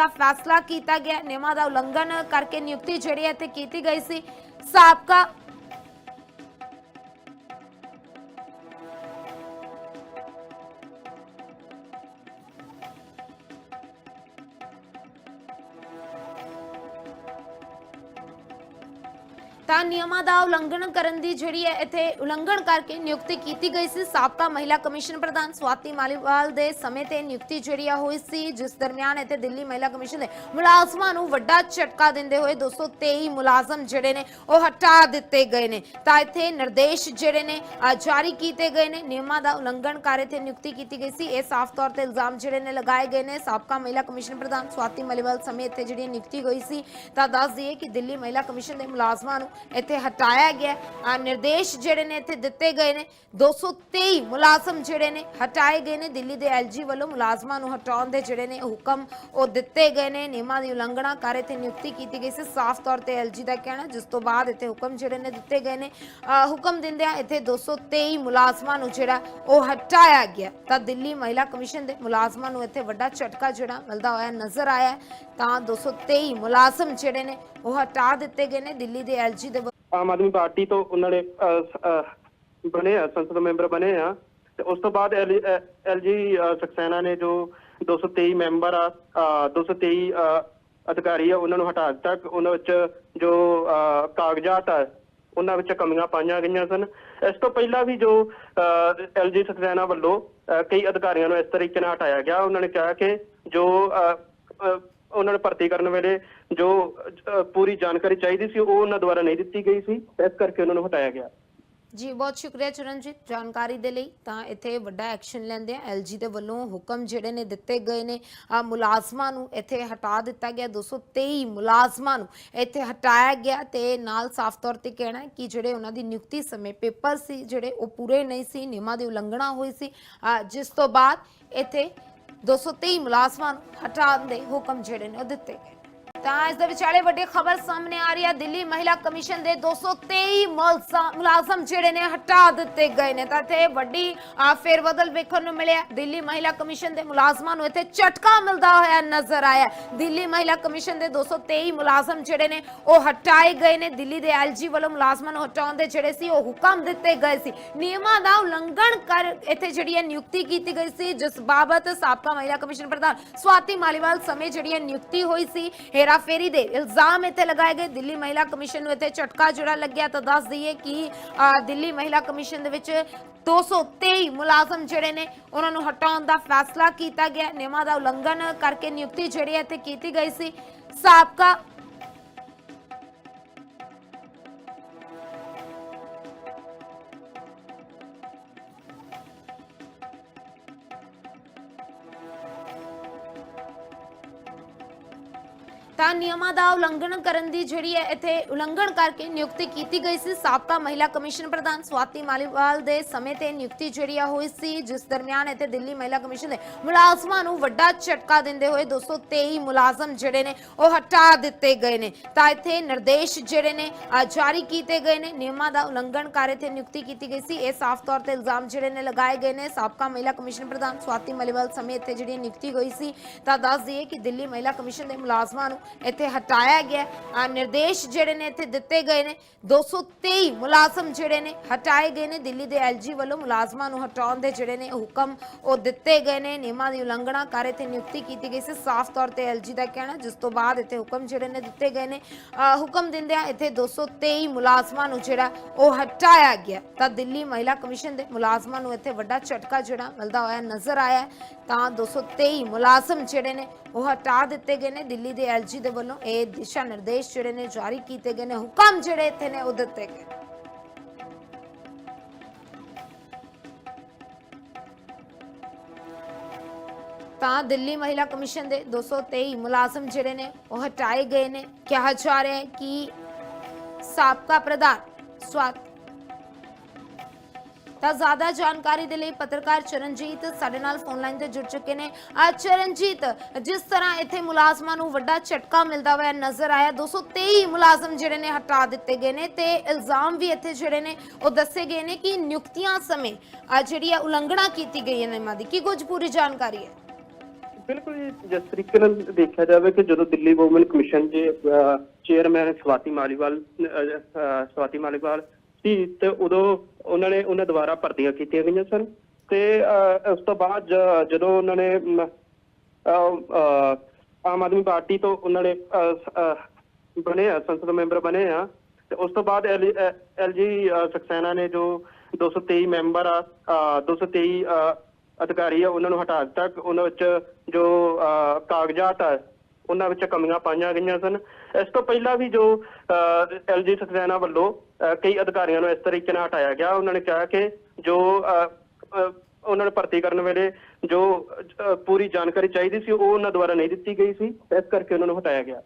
ਦਾ ਫੈਸਲਾ ਕੀਤਾ ਗਿਆ। ਨਿਯਮਾਂ ਦਾ ਉਲੰਘਣ ਕਰਕੇ ਨਿਯੁਕਤੀ ਜਿਹੜੀ ਹੈ ਇੱਥੇ ਕੀਤੀ ਗਈ ਸੀ। ਸਾਬਕਾ ਤਾਂ ਨਿਯਮਾਂ ਦਾ ਉਲੰਘਣ ਕਰਨ ਦੀ ਜਿਹੜੀ ਹੈ ਇੱਥੇ ਉਲੰਘਣ ਕਰਕੇ ਨਿਯੁਕਤੀ ਕੀਤੀ ਗਈ ਸੀ। ਸਾਬਕਾ ਮਹਿਲਾ ਕਮਿਸ਼ਨ ਪ੍ਰਧਾਨ ਸਵਾਤੀ ਮਾਲੀਵਾਲ ਦੇ ਸਮੇਂ ਤੇ ਨਿਯੁਕਤੀ ਜਿਹੜੀ ਆ ਹੋਈ ਸੀ। ਜਿਸ ਦਰਮਿਆਨ ਇੱਥੇ ਦਿੱਲੀ ਮਹਿਲਾ ਕਮਿਸ਼ਨ ਦੇ ਮੁਲਾਜ਼ਮਾਂ ਨੂੰ ਵੱਡਾ ਝਟਕਾ ਦਿੰਦੇ ਹੋਏ 223 ਮੁਲਾਜ਼ਮ ਜਿਹੜੇ ਨੇ ਉਹ ਹਟਾ ਦਿੱਤੇ ਗਏ ਨੇ। ਤਾਂ ਇੱਥੇ ਨਿਰਦੇਸ਼ ਜਿਹੜੇ ਨੇ ਜਾਰੀ ਕੀਤੇ ਗਏ ਨੇ। ਨਿਯਮਾਂ ਦਾ ਉਲੰਘਣ ਕਰ ਇੱਥੇ ਨਿਯੁਕਤੀ ਕੀਤੀ ਗਈ ਸੀ। ਇਹ ਸਾਫ਼ ਤੌਰ ਤੇ ਇਲਜ਼ਾਮ ਜਿਹੜੇ ਨੇ ਲਗਾਏ ਗਏ ਨੇ। ਸਾਬਕਾ ਮਹਿਲਾ ਕਮਿਸ਼ਨ ਪ੍ਰਧਾਨ ਸਵਾਤੀ ਮਾਲੀਵਾਲ ਸਮੇਂ ਇੱਥੇ ਜਿਹੜੀ ਨਿਯੁਕਤੀ ਹੋਈ ਸੀ। ਤਾਂ ਦੱਸ ਦਈਏ ਕਿ ਦਿੱਲੀ ਮਹਿਲਾ ਕਮਿਸ਼ਨ ਦੇ ਮੁਲਾਜ਼ਮਾਂ ਨੂੰ ਇੱਥੇ ਹਟਾਇਆ ਗਿਆ ਆ ਨਿਰਦੇਸ਼ ਜਿਹੜੇ ਨੇ ਇੱਥੇ ਦਿੱਤੇ ਗਏ ਨੇ। 223 ਮੁਲਾਜ਼ਮ ਜਿਹੜੇ ਨੇ ਹਟਾਏ ਗਏ ਨੇ। ਦਿੱਲੀ ਦੇ ਐਲਜੀ ਵੱਲੋਂ ਮੁਲਾਜ਼ਮਾਂ ਨੂੰ ਹਟਾਉਣ ਦੇ ਜਿਹੜੇ ਨੇ ਹੁਕਮ ਉਹ ਦਿੱਤੇ ਗਏ ਨੇ। ਨਿਯਮਾਂ ਦੀ ਉਲੰਘਣਾ ਕਰ ਇੱਥੇ ਨਿਯੁਕਤੀ ਕੀਤੀ ਗਈ ਸੀ। ਸਾਫ਼ ਤੌਰ ਤੇ ਐਲਜੀ ਦਾ ਕਹਿਣਾ, ਜਿਸ ਤੋਂ ਬਾਅਦ ਇੱਥੇ ਹੁਕਮ ਜਿਹੜੇ ਨੇ ਦਿੱਤੇ ਗਏ ਨੇ। ਹੁਕਮ ਦਿੰਦਿਆਂ ਇੱਥੇ 223 ਮੁਲਾਜ਼ਮਾਂ ਨੂੰ ਜਿਹੜਾ ਉਹ ਹਟਾਇਆ ਗਿਆ। ਤਾਂ ਦਿੱਲੀ ਮਹਿਲਾ ਕਮਿਸ਼ਨ ਦੇ ਮੁਲਾਜ਼ਮਾਂ ਨੂੰ ਇੱਥੇ ਵੱਡਾ ਝਟਕਾ ਜਿਹੜਾ ਮਿਲਦਾ ਹੋਇਆ ਨਜ਼ਰ ਆਇਆ। ਹੈ। ਤਾਂ 223 ਮੁਲਾਜ਼ਮ ਜਿਹੜੇ ਨੇ ਉਹ ਹਟਾ ਦਿੱਤੇ ਗਏ ਨੇ ਦਿੱਲੀ ਦੇ ਐਲਜੀ ਦੇ ਆਮ ਆਦਮੀ ਪਾਰਟੀ ਤੋਂ ਉਹਨਾਂ ਨੇ ਅਹ, ਸ- ਅਹ, ਬਣੇ ਆ ਸੰਸਦ ਮੈਂਬਰ ਬਣੇ ਆ। ਤੇ ਉਸ ਤੋਂ ਬਾਅਦ ਐਲਜੀ ਸਕਸੈਨਾ ਨੇ ਜੋ 223 ਮੈਂਬਰ ਆ ਅਹ, 223 ਅਹ, ਅਧਿਕਾਰੀ ਆ ਉਹਨਾਂ ਨੂੰ ਹਟਾ ਦਿੱਤਾ। ਉਹਨਾਂ ਵਿੱਚ ਜੋ ਅਹ, ਕਾਗਜ਼ਾਤ ਆ ਉਹਨਾਂ ਵਿੱਚ ਕਮੀਆਂ ਪਾਈਆਂ ਗਈਆਂ ਸਨ। ਇਸ ਤੋਂ ਪਹਿਲਾਂ ਵੀ ਜੋ ਐਲਜੀ ਸਕਸੈਨਾ ਵੱਲੋਂ ਅਹ, ਕਈ ਅਧਿਕਾਰੀਆਂ ਨੂੰ ਇਸ ਤਰੀਕੇ ਨਾਲ ਹਟਾਇਆ ਗਿਆ। ਉਹਨਾਂ ਨੇ ਕਿਹਾ ਕਿ ਜੋ ਅਹ, ਅਹ, ਉਹਨਾਂ ਨੂੰ ਭਰਤੀ ਕਰਨ ਵੇਲੇ ਜੋ ਪੂਰੀ ਜਾਣਕਾਰੀ ਚਾਹੀਦੀ ਸੀ, ਉਹ ਉਹਨਾਂ ਦੁਆਰਾ ਨਹੀਂ ਦਿੱਤੀ ਗਈ ਸੀ ਇਸ ਕਰਕੇ ਉਹਨਾਂ ਨੂੰ ਹਟਾਇਆ ਗਿਆ। ਜੀ, ਬਹੁਤ ਸ਼ੁਕਰੀਆ ਚਰਨਜੀਤ। ਜਾਣਕਾਰੀ ਦੇ ਲਈ ਤਾਂ ਇੱਥੇ ਵੱਡਾ ਐਕਸ਼ਨ ਲੈਂਦੇ ਆ। ਐਲਜੀ ਦੇ ਵੱਲੋਂ ਹੁਕਮ ਜਿਹੜੇ ਨੇ ਦਿੱਤੇ ਗਏ ਨੇ, ਆ ਮੁਲਾਜ਼ਮਾਂ ਨੂੰ ਇੱਥੇ ਹਟਾ ਦਿੱਤਾ ਗਿਆ। 223 ਮੁਲਾਜ਼ਮਾਂ ਨੂੰ ਇੱਥੇ ਹਟਾਇਆ ਗਿਆ ਤੇ ਨਾਲ ਸਾਫ਼ ਤੌਰ ਤੇ ਕਹਿਣਾ ਕਿ ਜਿਹੜੇ ਉਹਨਾਂ ਦੀ ਨਿਯੁਕਤੀ ਸਮੇਂ ਪੇਪਰ ਸੀ, ਜਿਹੜੇ ਉਹ ਪੂਰੇ ਨਹੀਂ ਸੀ, ਨਿਯਮਾਂ ਦੀ ਉਲੰਘਣਾ ਹੋਈ ਸੀ ਜਿਸ ਤੋਂ ਬਾਅਦ ਇੱਥੇ 223 ਮੁਲਾਜ਼ਮਾਂ ਨੂੰ ਹਟਾਉਣ ਦੇ ਹੁਕਮ ਜਿਹੜੇ ਨੇ ਉਹ ਦਿੱਤੇ ਗਏ। ਤਾਂ ਇਸ ਦੇ ਵਿਚਾਲੇ ਵੱਡੀ ਖਬਰ ਸਾਹਮਣੇ ਆ ਰਹੀ ਹੈ। ਦਿੱਲੀ ਮਹਿਲਾ ਕਮਿਸ਼ਨ ਦੇ 223 ਮੁਲਜ਼ਮ- ਮੁਲਾਜ਼ਮ ਜਿਹੜੇ ਨੇ ਹਟਾ ਦਿੱਤੇ ਗਏ ਨੇ। ਤਾਂ ਇੱਥੇ ਵੱਡੀ ਫੇਰਬਦਲ ਵੇਖਣ ਨੂੰ ਮਿਲਿਆ। ਦਿੱਲੀ ਮਹਿਲਾ ਕਮਿਸ਼ਨ ਦੇ ਮੁਲਾਜ਼ਮਾਂ ਨੂੰ ਇੱਥੇ ਝਟਕਾ ਮਿਲਦਾ ਹੋਇਆ ਨਜ਼ਰ ਆਇਆ। ਦਿੱਲੀ ਮਹਿਲਾ ਕਮਿਸ਼ਨ ਦੇ 223 ਮੁਲਾਜ਼ਮ ਜਿਹੜੇ ਨੇ, ਉਹ ਹਟਾਏ ਗਏ ਨੇ। ਦਿੱਲੀ ਦੇ ਐਲਜੀ ਵੱਲੋਂ ਮੁਲਾਜ਼ਮਾਂ ਨੂੰ ਹਟਾਉਣ ਦੇ ਜਿਹੜੇ ਸੀ, ਉਹ ਹੁਕਮ ਦਿੱਤੇ ਗਏ ਸੀ। ਨਿਯਮਾਂ ਦਾ ਉਲੰਘਣ ਕਰ ਇੱਥੇ ਜਿਹੜੀ ਹੈ ਨਿਯੁਕਤੀ ਕੀਤੀ ਗਈ ਸੀ। ਜਿਸ ਬਾਬਤ ਸਾਬਕਾ ਮਹਿਲਾ ਕਮਿਸ਼ਨ ਪ੍ਰਧਾਨ ਸਵਾਤੀ ਮਾਲੀਵਾਲ ਸਮੇਂ ਜਿਹੜੀ ਹੈ ਨਿਯੁਕਤੀ ਹੋਈ ਸੀ। ਹੇਰਾਫੇਰੀ ਦੇ ਇਲਜ਼ਾਮ ਇੱਥੇ ਲਗਾਏ ਗਏ। ਦਿੱਲੀ ਮਹਿਲਾ ਕਮਿਸ਼ਨ ਨੂੰ ਇੱਥੇ ਝਟਕਾ ਜਿਹੜਾ ਲੱਗਿਆ ਤਾਂ ਦੱਸ ਦਈਏ ਕਿ ਦਿੱਲੀ ਮਹਿਲਾ ਕਮਿਸ਼ਨ ਦੇ ਵਿੱਚ 223 ਮੁਲਾਜ਼ਮ ਜਿਹੜੇ ਨੇ, ਉਹਨਾਂ ਨੂੰ ਹਟਾਉਣ ਦਾ ਫੈਸਲਾ ਕੀਤਾ ਗਿਆ। ਨਿਯਮਾਂ ਦਾ ਉਲੰਘਣ ਕਰਕੇ ਨਿਯੁਕਤੀ ਜਿਹੜੀ ਹੈ ਇੱਥੇ ਕੀਤੀ ਗਈ ਸੀ। ਸਾਬਕਾ ਤਾਂ ਨਿਯਮਾਂ ਦਾ ਉਲੰਘਣ ਕਰਨ ਦੀ ਜਿਹੜੀ ਹੈ ਇੱਥੇ ਉਲੰਘਣ ਕਰਕੇ ਨਿਯੁਕਤੀ ਕੀਤੀ ਗਈ ਸੀ। ਸਾਬਕਾ ਮਹਿਲਾ ਕਮਿਸ਼ਨ ਪ੍ਰਧਾਨ ਸਵਾਤੀ ਮਾਲੀਵਾਲ ਦੇ ਸਮੇਂ ਤੇ ਨਿਯੁਕਤੀ ਜਿਹੜੀ ਆ ਹੋਈ ਸੀ, ਜਿਸ ਦਰਮਿਆਨ ਇੱਥੇ ਦਿੱਲੀ ਮਹਿਲਾ ਕਮਿਸ਼ਨ ਦੇ ਮੁਲਾਜ਼ਮਾਂ ਨੂੰ ਵੱਡਾ ਝਟਕਾ ਦਿੰਦੇ ਹੋਏ 223 ਮੁਲਾਜ਼ਮ ਜਿਹੜੇ ਨੇ ਉਹ ਹਟਾ ਦਿੱਤੇ ਗਏ ਨੇ। ਤਾਂ ਇੱਥੇ ਨਿਰਦੇਸ਼ ਜਿਹੜੇ ਨੇ ਜਾਰੀ ਕੀਤੇ ਗਏ ਨੇ। ਨਿਯਮਾਂ ਦਾ ਉਲੰਘਣ ਕਰ ਇੱਥੇ ਨਿਯੁਕਤੀ ਕੀਤੀ ਗਈ ਸੀ। ਇਹ ਸਾਫ਼ ਤੌਰ ਤੇ ਇਲਜ਼ਾਮ ਜਿਹੜੇ ਨੇ ਲਗਾਏ ਗਏ ਨੇ। ਸਾਬਕਾ ਮਹਿਲਾ ਕਮਿਸ਼ਨ ਪ੍ਰਧਾਨ ਸਵਾਤੀ ਮਾਲੀਵਾਲ ਸਮੇਂ ਇੱਥੇ ਜਿਹੜੀ ਨਿਯੁਕਤੀ ਹੋਈ ਸੀ, ਤਾਂ ਦੱਸ ਦਈਏ ਕਿ ਦਿੱਲੀ ਮਹਿਲਾ ਕਮਿਸ਼ਨ ਦੇ ਮੁਲਾਜ਼ਮਾਂ ਨੂੰ ਇੱਥੇ ਹਟਾਇਆ ਗਿਆ। ਆ ਨਿਰਦੇਸ਼ ਜਿਹੜੇ ਨੇ ਇੱਥੇ ਦਿੱਤੇ ਗਏ ਨੇ। 223 ਮੁਲਾਜ਼ਮ ਜਿਹੜੇ ਨੇ ਹਟਾਏ ਗਏ ਨੇ। ਦਿੱਲੀ ਦੇ ਐਲਜੀ ਵੱਲੋਂ ਮੁਲਾਜ਼ਮਾਂ ਨੂੰ ਹਟਾਉਣ ਦੇ ਜਿਹੜੇ ਨੇ ਹੁਕਮ ਉਹ ਦਿੱਤੇ ਗਏ ਨੇ। ਨਿਯਮਾਂ ਦੀ ਉਲੰਘਣਾ ਕਰ ਇੱਥੇ ਨਿਯੁਕਤੀ ਕੀਤੀ ਗਈ ਸੀ। ਸਾਫ਼ ਤੌਰ ਤੇ ਐਲਜੀ ਦਾ ਕਹਿਣਾ, ਜਿਸ ਤੋਂ ਬਾਅਦ ਇੱਥੇ ਹੁਕਮ ਜਿਹੜੇ ਨੇ ਦਿੱਤੇ ਗਏ ਨੇ। ਹੁਕਮ ਦਿੰਦਿਆਂ ਇੱਥੇ 223 ਮੁਲਾਜ਼ਮਾਂ ਨੂੰ ਜਿਹੜਾ ਉਹ ਹਟਾਇਆ ਗਿਆ। ਤਾਂ ਦਿੱਲੀ ਮਹਿਲਾ ਕਮਿਸ਼ਨ ਦੇ ਮੁਲਾਜ਼ਮਾਂ ਨੂੰ ਇੱਥੇ ਵੱਡਾ ਝਟਕਾ ਜਿਹੜਾ ਮਿਲਦਾ ਹੋਇਆ ਨਜ਼ਰ ਆਇਆ। ਹੈ। ਤਾਂ 223 ਮੁਲਾਜ਼ਮ ਜਿਹੜੇ ਨੇ ਉਹ ਹਟਾ ਦਿੱਤੇ ਗਏ ਨੇ। ਦਿੱਲੀ ਦੇ ਐਲਜੀ ਦੇ ਵੱਲੋਂ ਇਹ ਦਿਸ਼ਾ ਨਿਰਦੇਸ਼ ਜਿਹੜੇ ਨੇ ਜਾਰੀ ਕੀਤੇ ਗਏ ਨੇ, ਹੁਕਮ ਜਿਹੜੇ ਇੱਥੇ ਨੇ ਉਹ ਦਿੱਤੇ ਗਏ। ਤਾਂ ਦਿੱਲੀ ਮਹਿਲਾ ਕਮਿਸ਼ਨ ਦੇ 223 ਮੁਲਾਜ਼ਮ ਜਿਹੜੇ ਨੇ, ਉਹ ਹਟਾਏ ਗਏ ਨੇ। ਕਿਹਾ ਜਾ ਰਿਹਾ ਹੈ ਕਿ ਸਾਬਕਾ ਪ੍ਰਧਾਨ ਸਵਾਤ ਤਾਂ ਜ਼ਿਆਦਾ ਜਾਣਕਾਰੀ ਦੇ ਲਈ ਪੱਤਰਕਾਰ ਚਰਨਜੀਤ ਸਾਡੇ ਨਾਲ ਫੋਨ ਲਾਈਨ ਤੇ ਜੁੜ ਚੁੱਕੇ ਨੇ। ਆ ਚਰਨਜੀਤ, ਜਿਸ ਤਰ੍ਹਾਂ ਇੱਥੇ ਮੁਲਾਜ਼ਮਾਂ ਨੂੰ ਵੱਡਾ ਝਟਕਾ ਮਿਲਦਾ ਹੋਇਆ ਨਜ਼ਰ ਆਇਆ 223 ਮੁਲਾਜ਼ਮ ਜਿਹੜੇ ਨੇ ਹਟਾ ਦਿੱਤੇ ਗਏ ਨੇ ਤੇ ਇਲਜ਼ਾਮ ਵੀ ਇੱਥੇ ਜਿਹੜੇ ਨੇ ਉਹ ਦੱਸੇ ਗਏ ਨੇ ਕਿ ਨਿਯੁਕਤੀਆਂ ਸਮੇਂ ਆ ਜਿਹੜੀ ਆ ਉਲੰਘਣਾ ਕੀਤੀ ਗਈ ਹੈ ਨਿਯਮਾਂ ਦੀ। ਕੀ ਕੁਝ ਪੂਰੀ ਜਾਣਕਾਰੀ ਹੈ? ਬਿਲਕੁਲ ਜਿਸ ਤਰੀਕੇ ਨਾਲ ਦੇਖਿਆ ਜਾਵੇ ਕਿ ਜਦੋਂ ਦਿੱਲੀ ਵੂਮਨ ਕਮਿਸ਼ਨ ਦੇ ਚੇਅਰਮੈਨ ਸਵਾਤੀ ਮਾਲੀਵਾਲ ਸਵਾਤੀ ਮਾਲੀਵਾਲ ਸੀ ਤੇ ਉਦੋਂ ਉਹਨਾਂ ਨੇ ਉਹਨਾਂ ਦੁਆਰਾ ਭਰਤੀਆਂ ਕੀਤੀਆਂ ਗਈਆਂ ਸਨ। ਤੇ ਉਸ ਤੋਂ ਬਾਅਦ ਜਦੋਂ ਉਹਨਾਂ ਨੇ ਆਮ ਆਦਮੀ ਪਾਰਟੀ ਤੋਂ ਉਹਨਾਂ ਨੇ ਬਣੇ ਆ ਸੰਸਦ ਮੈਂਬਰ ਬਣੇ ਆ ਤੇ ਉਸ ਤੋਂ ਬਾਅਦ ਐਲਜੀ ਸਕਸੈਨਾ ਨੇ ਜੋ 223 ਮੈਂਬਰ ਆ ਅਹ, 223 ਅਹ, ਅਧਿਕਾਰੀ ਆ ਉਹਨਾਂ ਨੂੰ ਹਟਾ ਦਿੱਤਾ। ਉਹਨਾਂ ਵਿੱਚ ਜੋ ਕਾਗਜ਼ਾਤ ਆ ਉਹਨਾਂ ਵਿੱਚ ਕਮੀਆਂ ਪਾਈਆਂ ਗਈਆਂ ਸਨ। ਇਸ ਤੋਂ ਪਹਿਲਾਂ ਵੀ ਜੋ ਐਲਜੀ ਸਖਸੈਨਾ ਵੱਲੋਂ ਅਹ, ਕਈ ਅਧਿਕਾਰੀਆਂ ਨੂੰ ਇਸ ਤਰੀਕੇ ਨਾਲ ਹਟਾਇਆ ਗਿਆ। ਉਹਨਾਂ ਨੇ ਕਿਹਾ ਕਿ ਜੋ ਅਹ, ਉਹਨਾਂ ਨੂੰ ਭਰਤੀ ਕਰਨ ਵੇਲੇ ਜੋ ਪੂਰੀ ਜਾਣਕਾਰੀ ਚਾਹੀਦੀ ਸੀ ਉਹ ਉਹਨਾਂ ਦੁਆਰਾ ਨਹੀਂ ਦਿੱਤੀ ਗਈ ਸੀ। ਇਸ ਕਰਕੇ ਉਹਨਾਂ ਨੂੰ ਹਟਾਇਆ ਗਿਆ।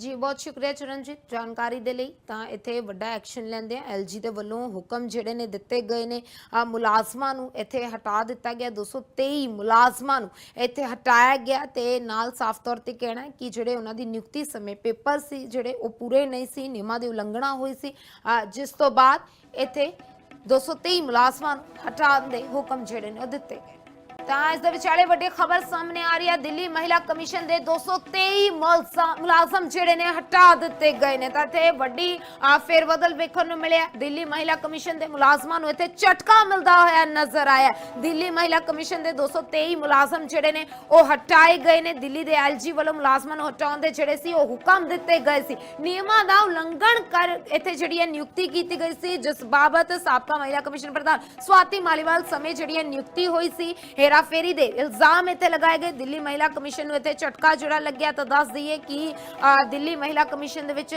ਜੀ, ਬਹੁਤ ਸ਼ੁਕਰੀਆ ਚਰਨਜੀਤ ਜਾਣਕਾਰੀ ਦੇ ਲਈ। ਤਾਂ ਇੱਥੇ ਵੱਡਾ ਐਕਸ਼ਨ ਲੈਂਦੇ ਆ। ਐਲਜੀ ਦੇ ਵੱਲੋਂ ਹੁਕਮ ਜਿਹੜੇ ਨੇ ਦਿੱਤੇ ਗਏ ਨੇ। ਆ ਮੁਲਾਜ਼ਮਾਂ ਨੂੰ ਇੱਥੇ ਹਟਾ ਦਿੱਤਾ ਗਿਆ। 223 ਮੁਲਾਜ਼ਮਾਂ ਨੂੰ ਇੱਥੇ ਹਟਾਇਆ ਗਿਆ ਤੇ ਨਾਲ ਸਾਫ਼ ਤੌਰ ਤੇ ਕਹਿਣਾ ਕਿ ਜਿਹੜੇ ਉਹਨਾਂ ਦੀ ਨਿਯੁਕਤੀ ਸਮੇਂ ਪੇਪਰ ਸੀ, ਜਿਹੜੇ ਉਹ ਪੂਰੇ ਨਹੀਂ ਸੀ, ਨਿਯਮਾਂ ਦੀ ਉਲੰਘਣਾ ਹੋਈ ਸੀ। ਜਿਸ ਤੋਂ ਬਾਅਦ ਇੱਥੇ 223 ਮੁਲਾਜ਼ਮਾਂ ਨੂੰ ਹਟਾਉਣ ਦੇ ਹੁਕਮ ਜਿਹੜੇ ਨੇ ਉਹ ਦਿੱਤੇ ਗਏ। ਤਾਂ ਇਸ ਦੇ ਵਿਚਾਲੇ ਵੱਡੀ ਖਬਰ ਸਾਹਮਣੇ ਆ ਰਹੀ ਹੈ। ਦਿੱਲੀ ਮਹਿਲਾ ਕਮਿਸ਼ਨ ਦੇ 223 ਮੁਲਜ਼ਮ- ਮੁਲਾਜ਼ਮ ਜਿਹੜੇ ਨੇ ਹਟਾ ਦਿੱਤੇ ਗਏ ਨੇ। ਤਾਂ ਇੱਥੇ ਵੱਡੀ ਫੇਰਬਦਲ ਵੇਖਣ ਨੂੰ ਮਿਲਿਆ। ਦਿੱਲੀ ਮਹਿਲਾ ਕਮਿਸ਼ਨ ਦੇ ਮੁਲਾਜ਼ਮਾਂ ਨੂੰ ਇੱਥੇ ਝਟਕਾ ਮਿਲਦਾ ਹੋਇਆ ਨਜ਼ਰ ਆਇਆ। ਦਿੱਲੀ ਮਹਿਲਾ ਕਮਿਸ਼ਨ ਦੇ 223 ਮੁਲਾਜ਼ਮ ਜਿਹੜੇ ਨੇ, ਉਹ ਹਟਾਏ ਗਏ ਨੇ। ਦਿੱਲੀ ਦੇ ਐਲਜੀ ਵੱਲੋਂ ਮੁਲਾਜ਼ਮਾਂ ਨੂੰ ਹਟਾਉਣ ਦੇ ਜਿਹੜੇ ਸੀ, ਉਹ ਹੁਕਮ ਦਿੱਤੇ ਗਏ ਸੀ। ਨਿਯਮਾਂ ਦਾ ਉਲੰਘਣ ਕਰ ਇੱਥੇ ਜਿਹੜੀ ਹੈ ਨਿਯੁਕਤੀ ਕੀਤੀ ਗਈ ਸੀ। ਜਿਸ ਬਾਬਤ ਸਾਬਕਾ ਮਹਿਲਾ ਕਮਿਸ਼ਨ ਪ੍ਰਧਾਨ ਸਵਾਤੀ ਮਾਲੀਵਾਲ ਸਮੇਂ ਜਿਹੜੀ ਹੈ ਨਿਯੁਕਤੀ ਹੋਈ ਸੀ। ਹੇਰਾਫੇਰੀ ਦੇ ਇਲਜ਼ਾਮ ਇੱਥੇ ਲਗਾਏ ਗਏ। ਦਿੱਲੀ ਮਹਿਲਾ ਕਮਿਸ਼ਨ ਨੂੰ ਇੱਥੇ ਝਟਕਾ ਜਿਹੜਾ ਲੱਗਿਆ ਤਾਂ ਦੱਸ ਦਈਏ ਕਿ ਦਿੱਲੀ ਮਹਿਲਾ ਕਮਿਸ਼ਨ ਦੇ ਵਿੱਚ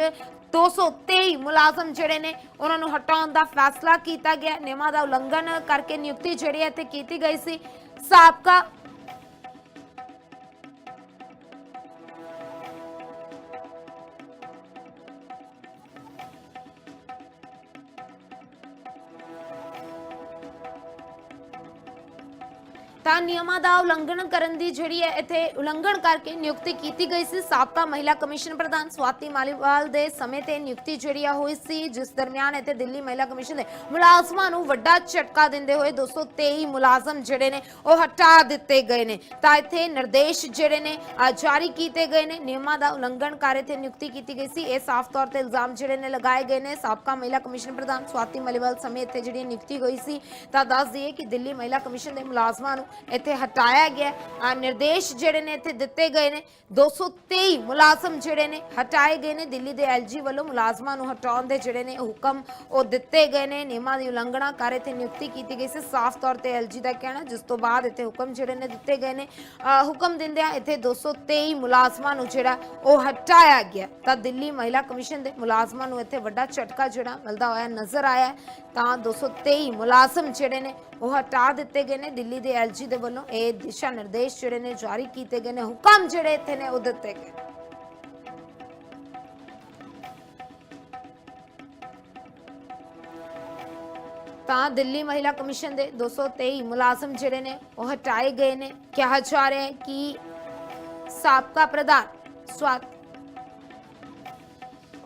223 ਮੁਲਾਜ਼ਮ ਜਿਹੜੇ ਨੇ, ਉਹਨਾਂ ਨੂੰ ਹਟਾਉਣ ਦਾ ਫੈਸਲਾ ਕੀਤਾ ਗਿਆ। ਨਿਯਮਾਂ ਦਾ ਉਲੰਘਣ ਕਰਕੇ ਨਿਯੁਕਤੀ ਜਿਹੜੀ ਇੱਥੇ ਕੀਤੀ ਗਈ ਸੀ। ਸਾਬਕਾ ਤਾਂ ਨਿਯਮਾਂ ਦਾ ਉਲੰਘਣ ਕਰਨ ਦੀ ਜਿਹੜੀ ਹੈ ਇੱਥੇ ਉਲੰਘਣ ਕਰਕੇ ਨਿਯੁਕਤੀ ਕੀਤੀ ਗਈ ਸੀ। ਸਾਬਕਾ ਮਹਿਲਾ ਕਮਿਸ਼ਨ ਪ੍ਰਧਾਨ ਸਵਾਤੀ ਮਾਲੀਵਾਲ ਦੇ ਸਮੇਂ ਤੇ ਨਿਯੁਕਤੀ ਜਿਹੜੀ ਆ ਹੋਈ ਸੀ। ਜਿਸ ਦਰਮਿਆਨ ਇੱਥੇ ਦਿੱਲੀ ਮਹਿਲਾ ਕਮਿਸ਼ਨ ਦੇ ਮੁਲਾਜ਼ਮਾਂ ਨੂੰ ਵੱਡਾ ਝਟਕਾ ਦਿੰਦੇ ਹੋਏ 223 ਮੁਲਾਜ਼ਮ ਜਿਹੜੇ ਨੇ ਉਹ ਹਟਾ ਦਿੱਤੇ ਗਏ ਨੇ। ਤਾਂ ਇੱਥੇ ਨਿਰਦੇਸ਼ ਜਿਹੜੇ ਨੇ ਜਾਰੀ ਕੀਤੇ ਗਏ ਨੇ। ਨਿਯਮਾਂ ਦਾ ਉਲੰਘਣ ਕਰ ਇੱਥੇ ਨਿਯੁਕਤੀ ਕੀਤੀ ਗਈ ਸੀ। ਇਹ ਸਾਫ਼ ਤੌਰ ਤੇ ਇਲਜ਼ਾਮ ਜਿਹੜੇ ਨੇ ਲਗਾਏ ਗਏ ਨੇ। ਸਾਬਕਾ ਮਹਿਲਾ ਕਮਿਸ਼ਨ ਪ੍ਰਧਾਨ ਸਵਾਤੀ ਮਾਲੀਵਾਲ ਸਮੇਂ ਇੱਥੇ ਜਿਹੜੀ ਨਿਯੁਕਤੀ ਹੋਈ ਸੀ। ਤਾਂ ਦੱਸ ਦਈਏ ਕਿ ਦਿੱਲੀ ਮਹਿਲਾ ਕਮਿਸ਼ਨ ਦੇ ਮੁਲਾਜ਼ਮਾਂ ਨੂੰ ਇੱਥੇ ਹਟਾਇਆ ਗਿਆ। ਆ ਨਿਰਦੇਸ਼ ਜਿਹੜੇ ਨੇ ਇੱਥੇ ਦਿੱਤੇ ਗਏ ਨੇ। 223 ਮੁਲਾਜ਼ਮ ਜਿਹੜੇ ਨੇ ਹਟਾਏ ਗਏ ਨੇ। ਦਿੱਲੀ ਦੇ ਐਲਜੀ ਵੱਲੋਂ ਮੁਲਾਜ਼ਮਾਂ ਨੂੰ ਹਟਾਉਣ ਦੇ ਜਿਹੜੇ ਨੇ ਹੁਕਮ ਉਹ ਦਿੱਤੇ ਗਏ ਨੇ। ਨਿਯਮਾਂ ਦੀ ਉਲੰਘਣਾ ਕਰ ਇੱਥੇ ਨਿਯੁਕਤੀ ਕੀਤੀ ਗਈ ਸੀ। ਸਾਫ਼ ਤੌਰ ਤੇ ਐਲਜੀ ਦਾ ਕਹਿਣਾ, ਜਿਸ ਤੋਂ ਬਾਅਦ ਇੱਥੇ ਹੁਕਮ ਜਿਹੜੇ ਨੇ ਦਿੱਤੇ ਗਏ ਨੇ। ਹੁਕਮ ਦਿੰਦਿਆਂ ਇੱਥੇ 223 ਮੁਲਾਜ਼ਮਾਂ ਨੂੰ ਜਿਹੜਾ ਉਹ ਹਟਾਇਆ ਗਿਆ। ਤਾਂ ਦਿੱਲੀ ਮਹਿਲਾ ਕਮਿਸ਼ਨ ਦੇ ਮੁਲਾਜ਼ਮਾਂ ਨੂੰ ਇੱਥੇ ਵੱਡਾ ਝਟਕਾ ਜਿਹੜਾ ਮਿਲਦਾ ਹੋਇਆ ਨਜ਼ਰ ਆਇਆ। ਹੈ। ਤਾਂ 223 ਮੁਲਾਜ਼ਮ ਜਿਹੜੇ ਨੇ ਉਹ ਹਟਾ ਦਿੱਤੇ ਗਏ ਨੇ। ਦਿੱਲੀ ਦੇ ਐਲਜੀ ਦੇ ਵੱਲੋਂ ਇਹ ਦਿਸ਼ਾ ਨਿਰਦੇਸ਼ ਜਿਹੜੇ ਨੇ ਜਾਰੀ ਕੀਤੇ ਗਏ ਨੇ, ਹੁਕਮ ਜਿਹੜੇ ਇੱਥੇ ਨੇ ਉਹ ਦਿੱਤੇ ਗਏ। ਤਾਂ ਦਿੱਲੀ ਮਹਿਲਾ ਕਮਿਸ਼ਨ ਦੇ 223 ਮੁਲਾਜ਼ਮ ਜਿਹੜੇ ਨੇ, ਉਹ ਹਟਾਏ ਗਏ ਨੇ। ਕਿਹਾ ਜਾ ਰਿਹਾ ਹੈ ਕਿ ਸਾਬਕਾ ਪ੍ਰਧਾਨ ਸਵਾਤ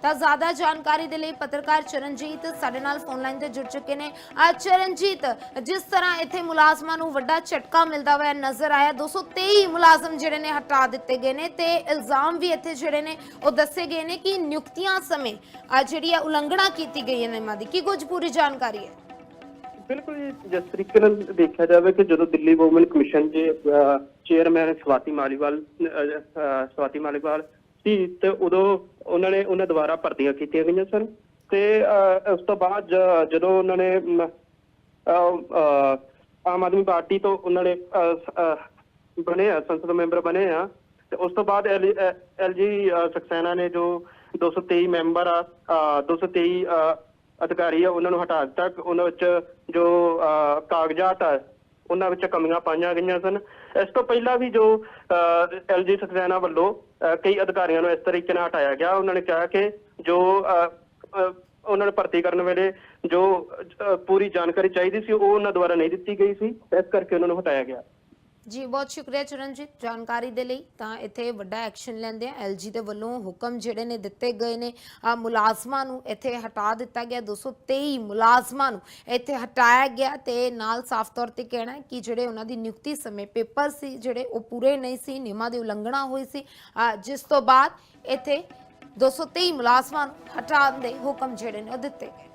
ਤਾਂ ਜ਼ਿਆਦਾ ਜਾਣਕਾਰੀ ਦੇ ਲਈ ਪੱਤਰਕਾਰ ਚਰਨਜੀਤ ਸਾਡੇ ਨਾਲ ਫੋਨ ਲਾਈਨ ਤੇ ਜੁੜ ਚੁੱਕੇ ਨੇ। ਆ ਚਰਨਜੀਤ, ਜਿਸ ਤਰ੍ਹਾਂ ਇੱਥੇ ਮੁਲਾਜ਼ਮਾਂ ਨੂੰ ਵੱਡਾ ਝਟਕਾ ਮਿਲਦਾ ਹੋਇਆ ਨਜ਼ਰ ਆਇਆ 223 ਮੁਲਾਜ਼ਮ ਜਿਹੜੇ ਨੇ ਹਟਾ ਦਿੱਤੇ ਗਏ ਨੇ ਤੇ ਇਲਜ਼ਾਮ ਵੀ ਇੱਥੇ ਜਿਹੜੇ ਨੇ ਉਹ ਦੱਸੇ ਗਏ ਨੇ ਕਿ ਨਿਯੁਕਤੀਆਂ ਸਮੇਂ ਆ ਜਿਹੜੀ ਹੈ ਉਲੰਘਣਾ ਕੀਤੀ ਗਈ ਹੈ ਨਿਯਮਾਂ ਦੀ। ਕੀ ਕੁਝ ਪੂਰੀ ਜਾਣਕਾਰੀ ਹੈ? ਬਿਲਕੁਲ ਜਿਸ ਤਰੀਕੇ ਨਾਲ ਦੇਖਿਆ ਜਾਵੇ ਕਿ ਜਦੋਂ ਦਿੱਲੀ ਵੂਮਨ ਕਮਿਸ਼ਨ ਦੇ ਚੇਅਰਮੈਨ ਸਵਾਤੀ ਮਾਲੀਵਾਲ ਸਵਾਤੀ ਮਾਲੀਵਾਲ ਸੀ ਤੇ ਉਦੋਂ ਉਹਨਾਂ ਨੇ ਉਹਨਾਂ ਦੁਆਰਾ ਭਰਤੀਆਂ ਕੀਤੀਆਂ ਗਈਆਂ ਸਨ। ਤੇ ਉਸ ਤੋਂ ਬਾਅਦ ਜ- ਜਦੋਂ ਉਹਨਾਂ ਨੇ ਮ, ਅਹ, ਅਹ, ਆਮ ਆਦਮੀ ਪਾਰਟੀ ਤੋਂ ਉਹਨਾਂ ਨੇ ਬਣੇ ਆ ਸੰਸਦ ਮੈਂਬਰ ਬਣੇ ਆ ਤੇ ਉਸ ਤੋਂ ਬਾਅਦ ਐਲਜੀ ਸਕਸੈਨਾ ਨੇ ਜੋ 223 ਮੈਂਬਰ ਆ 223 ਅਧਿਕਾਰੀ ਆ ਉਹਨਾਂ ਨੂੰ ਹਟਾ ਦਿੱਤਾ। ਉਹਨਾਂ ਵਿੱਚ ਜੋ ਕਾਗਜ਼ਾਤ ਆ ਉਹਨਾਂ ਵਿੱਚ ਕਮੀਆਂ ਪਾਈਆਂ ਗਈਆਂ ਸਨ। ਇਸ ਤੋਂ ਪਹਿਲਾਂ ਵੀ ਜੋ ਐਲਜੀ ਸਕਸੈਨਾ ਵੱਲੋਂ ਅਹ, ਕਈ ਅਧਿਕਾਰੀਆਂ ਨੂੰ ਇਸ ਤਰੀਕੇ ਨਾਲ ਹਟਾਇਆ ਗਿਆ ਉਹਨਾਂ ਨੇ ਕਿਹਾ ਕਿ ਜੋ ਅਹ, ਉਹਨਾਂ ਨੂੰ ਭਰਤੀ ਕਰਨ ਵੇਲੇ ਜੋ ਪੂਰੀ ਜਾਣਕਾਰੀ ਚਾਹੀਦੀ ਸੀ ਉਹ ਉਹਨਾਂ ਦੁਆਰਾ ਨਹੀਂ ਦਿੱਤੀ ਗਈ ਸੀ ਇਸ ਕਰਕੇ ਉਹਨਾਂ ਨੂੰ ਹਟਾਇਆ ਗਿਆ। ਜੀ, ਬਹੁਤ ਸ਼ੁਕਰੀਆ ਚਰਨਜੀਤ, ਜਾਣਕਾਰੀ ਦੇ ਲਈ। ਤਾਂ ਇੱਥੇ ਵੱਡਾ ਐਕਸ਼ਨ ਲੈਂਦੇ ਆ। ਐਲਜੀ ਦੇ ਵੱਲੋਂ ਹੁਕਮ ਜਿਹੜੇ ਨੇ ਦਿੱਤੇ ਗਏ ਨੇ ਮੁਲਾਜ਼ਮਾਂ ਨੂੰ ਇੱਥੇ ਹਟਾ ਦਿੱਤਾ ਗਿਆ। 223 ਮੁਲਾਜ਼ਮਾਂ ਨੂੰ ਇੱਥੇ ਹਟਾਇਆ ਗਿਆ ਤੇ ਨਾਲ ਸਾਫ਼ ਤੌਰ ਤੇ ਕਹਿਣਾ ਕਿ ਜਿਹੜੇ ਉਹਨਾਂ ਦੀ ਨਿਯੁਕਤੀ ਸਮੇਂ ਪੇਪਰ ਸੀ, ਜਿਹੜੇ ਉਹ ਪੂਰੇ ਨਹੀਂ ਸੀ, ਨਿਯਮਾਂ ਦੀ ਉਲੰਘਣਾ ਹੋਈ ਸੀ। ਜਿਸ ਤੋਂ ਬਾਅਦ ਇੱਥੇ 223 ਮੁਲਾਜ਼ਮਾਂ ਨੂੰ ਹਟਾਉਣ ਦੇ ਹੁਕਮ ਜਿਹੜੇ ਨੇ ਉਹ ਦਿੱਤੇ ਗਏ।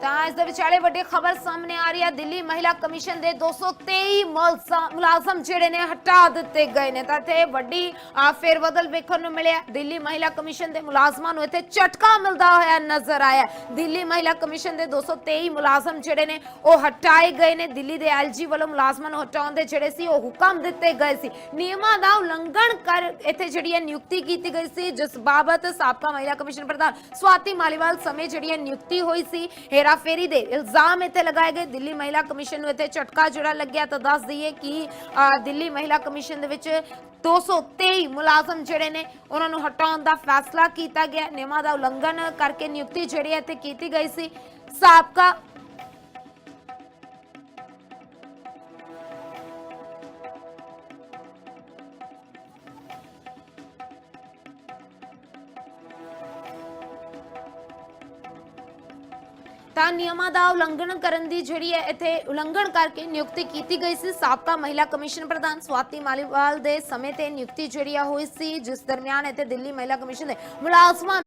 ਤਾਂ ਇਸ ਦੇ ਵਿਚਾਲੇ ਵੱਡੀ ਖਬਰ ਸਾਹਮਣੇ ਆ ਰਹੀ ਹੈ। ਦਿੱਲੀ ਮਹਿਲਾ ਕਮਿਸ਼ਨ ਦੇ 223 ਮੁਲਜ਼ਮ ਮੁਲਾਜ਼ਮ ਜਿਹੜੇ ਨੇ ਹਟਾ ਦਿੱਤੇ ਗਏ ਨੇ। ਤਾਂ ਇੱਥੇ ਵੱਡੀ ਫੇਰਬਦਲ ਵੇਖਣ ਨੂੰ ਮਿਲਿਆ। ਦਿੱਲੀ ਮਹਿਲਾ ਕਮਿਸ਼ਨ ਦੇ ਮੁਲਾਜ਼ਮਾਂ ਨੂੰ ਇੱਥੇ ਝਟਕਾ ਮਿਲਦਾ ਹੋਇਆ ਨਜ਼ਰ ਆਇਆ। ਦਿੱਲੀ ਮਹਿਲਾ ਕਮਿਸ਼ਨ ਦੇ 223 ਮੁਲਾਜ਼ਮ ਜਿਹੜੇ ਨੇ, ਉਹ ਹਟਾਏ ਗਏ ਨੇ। ਦਿੱਲੀ ਦੇ ਐਲਜੀ ਵੱਲੋਂ ਮੁਲਾਜ਼ਮਾਂ ਨੂੰ ਹਟਾਉਣ ਦੇ ਜਿਹੜੇ ਸੀ, ਉਹ ਹੁਕਮ ਦਿੱਤੇ ਗਏ ਸੀ। ਨਿਯਮਾਂ ਦਾ ਉਲੰਘਣ ਕਰ ਇੱਥੇ ਜਿਹੜੀ ਹੈ ਨਿਯੁਕਤੀ ਕੀਤੀ ਗਈ ਸੀ। ਜਿਸ ਬਾਬਤ ਸਾਬਕਾ ਮਹਿਲਾ ਕਮਿਸ਼ਨ ਪ੍ਰਧਾਨ ਸਵਾਤੀ ਮਾਲੀਵਾਲ ਸਮੇਂ ਜਿਹੜੀ ਹੈ ਨਿਯੁਕਤੀ ਹੋਈ ਸੀ। ਹੇਰਾਫੇਰੀ ਦੇ ਇਲਜ਼ਾਮ ਇੱਥੇ ਲਗਾਏ ਗਏ। ਦਿੱਲੀ ਮਹਿਲਾ ਕਮਿਸ਼ਨ ਨੂੰ ਇੱਥੇ ਝਟਕਾ ਜਿਹੜਾ ਲੱਗਿਆ ਤਾਂ ਦੱਸ ਦਈਏ ਕਿ ਦਿੱਲੀ ਮਹਿਲਾ ਕਮਿਸ਼ਨ ਦੇ ਵਿੱਚ 223 ਮੁਲਾਜ਼ਮ ਜਿਹੜੇ ਨੇ, ਉਹਨਾਂ ਨੂੰ ਹਟਾਉਣ ਦਾ ਫੈਸਲਾ ਕੀਤਾ ਗਿਆ। ਨਿਯਮਾਂ ਦਾ ਉਲੰਘਣ ਕਰਕੇ ਨਿਯੁਕਤੀ ਜਿਹੜੀ ਹੈ ਇੱਥੇ ਕੀਤੀ ਗਈ ਸੀ। ਸਾਬਕਾ ਤਾਂ ਨਿਯਮਾਂ ਦਾ ਉਲੰਘਣ ਕਰਨ ਦੀ ਜਿਹੜੀ ਹੈ ਇੱਥੇ ਉਲੰਘਣ ਕਰਕੇ ਨਿਯੁਕਤੀ ਕੀਤੀ ਗਈ ਸੀ। ਸਾਬਕਾ ਮਹਿਲਾ ਕਮਿਸ਼ਨ ਪ੍ਰਧਾਨ ਸਵਾਤੀ ਮਾਲੀਵਾਲ ਦੇ ਸਮੇਂ ਤੇ ਨਿਯੁਕਤੀ ਜਿਹੜੀ ਆ ਹੋਈ ਸੀ। ਜਿਸ ਦਰਮਿਆਨ ਇੱਥੇ ਦਿੱਲੀ ਮਹਿਲਾ ਕਮਿਸ਼ਨ ਦੇ ਮੁਲਾਜ਼ਮਾਂ